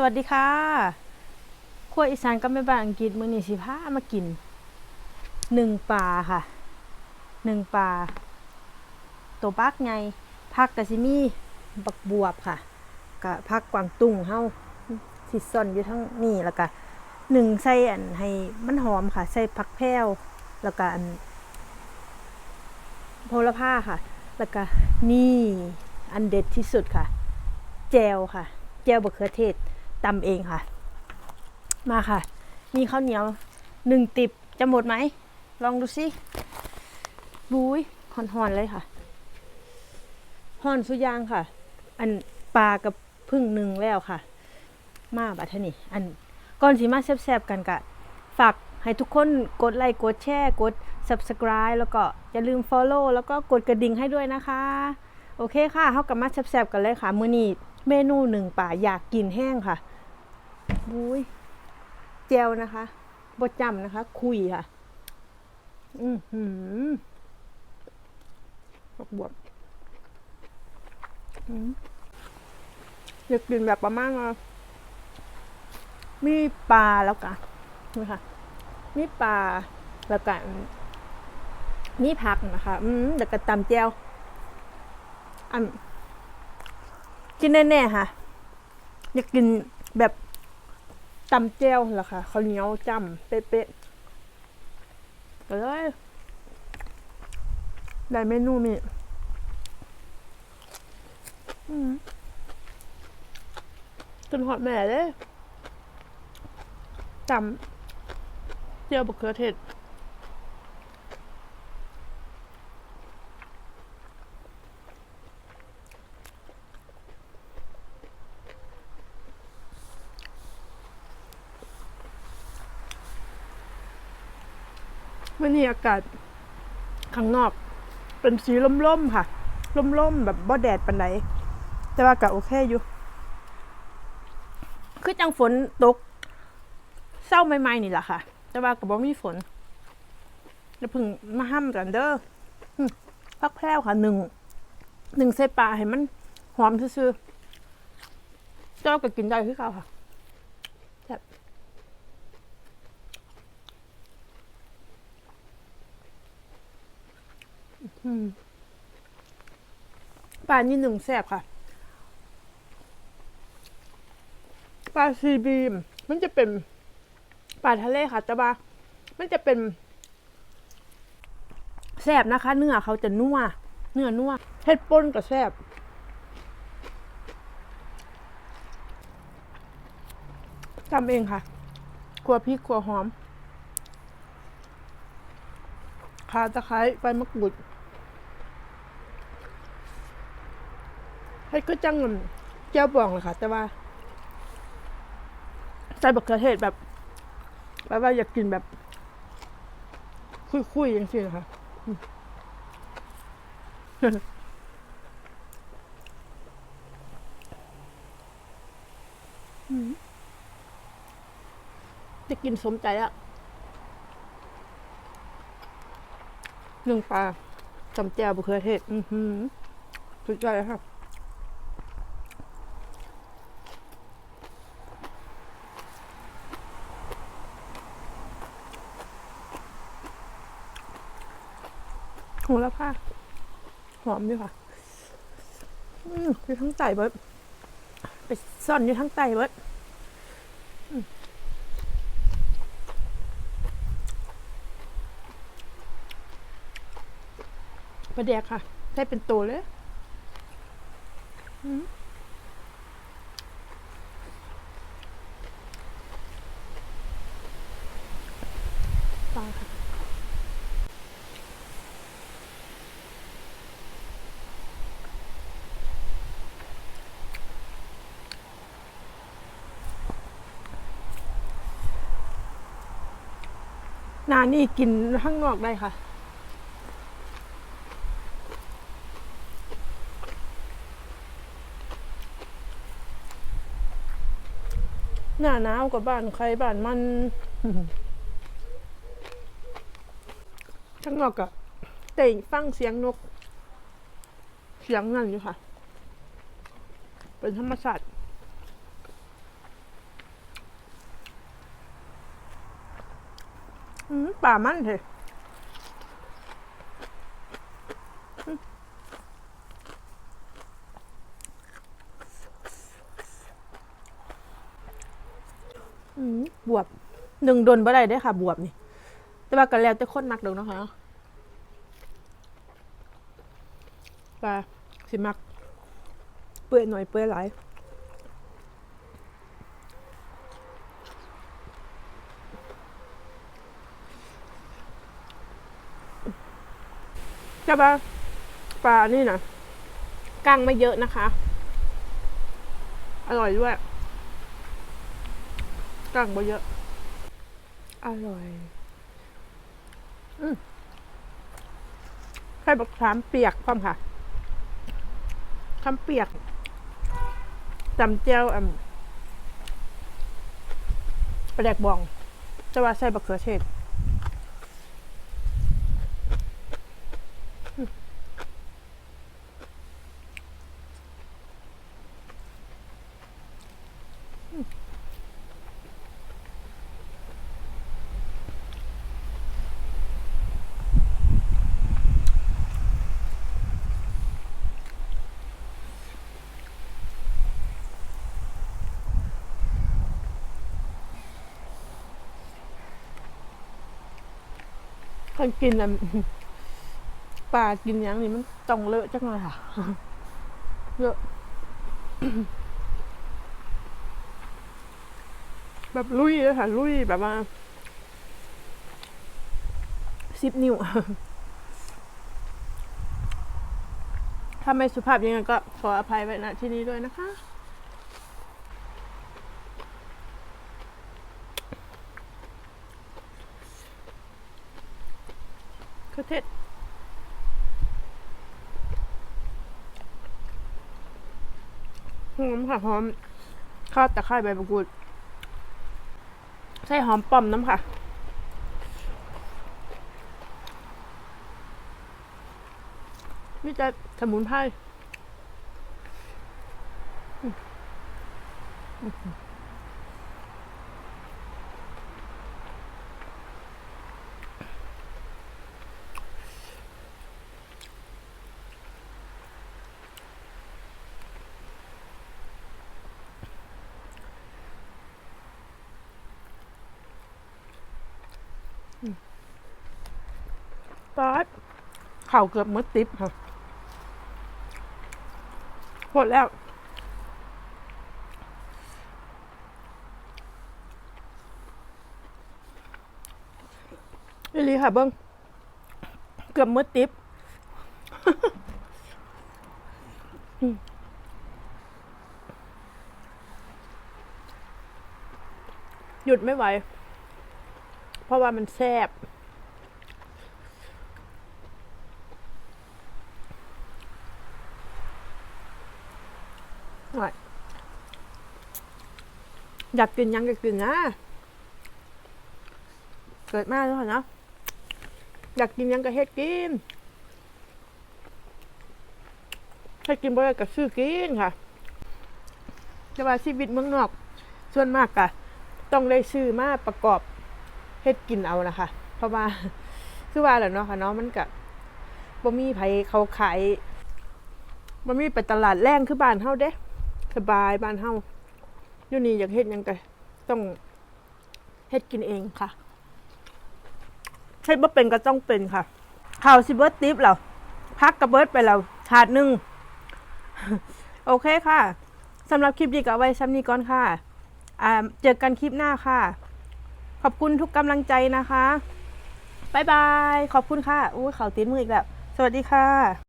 สวัสดีค่ะครัวอีสานกับแม่บ้านอังกฤษมือนี้สิพามากินหนึ่งปลาค่ะหนึ่งปลาตัวปักไงผักกะสิมีบักบวบค่ะกะผักกวางตุ้งเฮาสิซ่อนอยู่ทั้งนี่แล้วก็หนึ่งใส่อันให้มันหอมค่ะ ใส่ผักแพรวแล้วก็อันโหระพาค่ะ แล้วก็นี่อันเด็ดที่สุดค่ะ แจวค่ะ แจวบะเขือเทศ ตำเองค่ะ มาค่ะ มีข้าวเหนียวหนึ่งติบจะหมดไหม ลองดูสิบุ้ยหอนๆเลยค่ะห่อนสุยางค่ะ อันปลากับพึ่งหนึ่งแล้วค่ะ มาบัดเทนี่อันก่อนสิมาแซบๆกันกะ ฝากให้ทุกคนกดไลค์กดแชร์กด subscribe แล้วก็อย่าลืม follow แล้วก็กดกระดิ่งให้ด้วยนะคะ โอเคค่ะเขากลับมาแซบๆกันเลยค่ะ มือนี้ เมนูหนึ่งป่าอยากกินแห้งค่ะบุ้ยเจลนะคะบดจำนะคะ คุยค่ะ อือหือบักบวบอืมอยากกินแบบประมาณว่ามีปลาแล้วกันนี่ค่ะมีปลาแล้วก็มีผักนะคะ อืมแล้วก็ตำเจียวอัน กินแน่ๆค่ะ อยากกินแบบตำเจียวเหรอคะข้าวเหนียวจำเป๊ะๆก็เลยได้เมนูมีอืมจนหอดแม่เลยจำเจียวบะเขือเทศ วันนี้อากาศข้างนอกเป็นสีล่มๆค่ะ ล่มๆแบบบ่แดดปันไดแต่ว่าก็โอเคอยู่ คือจังฝนตกเศร้าใหม่ๆนี่แหละค่ะ แต่ว่าก็บ่มีฝนจะพึ่งมาห้ามกันเด้อพักแพรวค่ะหนึ่งหนึ่งใส่ปลาให้มันหอมซื่อๆเจ้าก็กินได้คือเขาค่ะแซ่บ อืม ปลานี่หนึ่งแซบค่ะ ปลาซีบีม มันจะเป็นปลาทะเลค่ะแต่ว่ามันจะเป็นแซบนะคะ เนื้อเขาจะนัวเนื้อนัวเฮ็ดป่นกับแซบทำเองค่ะขัวพริกขัวหอม ข่าตะไคร้ใบมะกรูดให้ก็จังเงินแก้วบองเลยค่ะ แต่ว่าใส่บักเขือเทศแบบแบบว่าอยากกินแบบ คุยๆอย่างนี้นะคะจะกินสมใจอะ หนึ่งปลาจำแจวบักเขือเทศ อือหือสุดยอดเลยค่ะโหระพาหอมดีค่ะ อืมอยู่ทั้งไตเบิดไปซ่อนอยู่ทั้งไตเบิด ประเดียกค่ะใช้เป็นตัวเลยปลาค่ะนานี่กินข้างนอกได้ค่ะ หน้าหนาวกับบ้านใครบ้านมันทั้งนอกอะแต่ฟังเสียงนก เสียงนั่นอยู่ค่ะ เป็นธรรมชาติป่ามันเถอะ บวบหนึ่งโดนบ่ได้เด้ค่ะ บวบนี่ แต่ว่ากันแล้วแต่คนมักดอกนะคะปลาสิมัก เปื่อยหน่อยเปื่อยหลายใช่ปะปลานี่นะกั้งไม่เยอะนะคะ อร่อยด้วย กั้งไม่เยอะ อร่อย อืมไข่บักขามเปียกพร้อมค่ะขามเปียกจำเจียวอ่ำปลาแดกบอง จะว่าใส่บักเขือเทศ คนกินอะปลากินอย่างนี้มันต้องเลอะจังเลยค่ะเลอะแบบลุยเลยค่ะ ลุยแบบว่าสิบนิ้วถ้าไม่สุภาพยังไงก็ขออภัยไว้ณที่นี้ด้วยนะคะ คือเทศหอมค่ะหอมข้าวตะไคร้ใบมะกรูดใส่หอมป้อมน้ำค่ะนี่จะสมุนไพร ปอดเข่าเกือบมืดติ๊บค่ะหมดแล้ว อีลีค่ะเบิ้งเกือบมืดติ๊บหยุดไม่ไหว เพราะว่ามันแซ่บอยากกินยังก็กินนะ เกิดมาแล้วเหรอเนาะอยากกินยังก็เฮ็ดกินให้กินบ่ได้ก็ซื้อกินค่ะแต่ว่าชีวิตเมืองนอก ส่วนมากก็ต้องได้ซื้อมาประกอบ เฮ็ดกินเอานะคะเพราะว่าคือว่าแหละเนาะค่ะเนาะมันก็บ่มีไผเขาขายบ่มีไปตลาดแรงคือบ้านเฮาเด้สบายบ้านเฮาอยู่นี่อยากเฮ็ดหยังก็ต้องเฮ็ดกินเองค่ะเฮ็ดบ่เป็นก็ต้องเป็นค่ะข้าวสิเบิดติ๊บแล้วพักกระเบิดไปแล้วถาดหนึงโอเคค่ะสำหรับคลิปนี้ก็ไว้ซ้ำนี้ก่อนค่ะอ่าเจอกันคลิปหน้าค่ะ ขอบคุณทุกกำลังใจนะคะบายบาย ขอบคุณค่ะอู้เข่าตีนมืออีกแล้ว สวัสดีค่ะ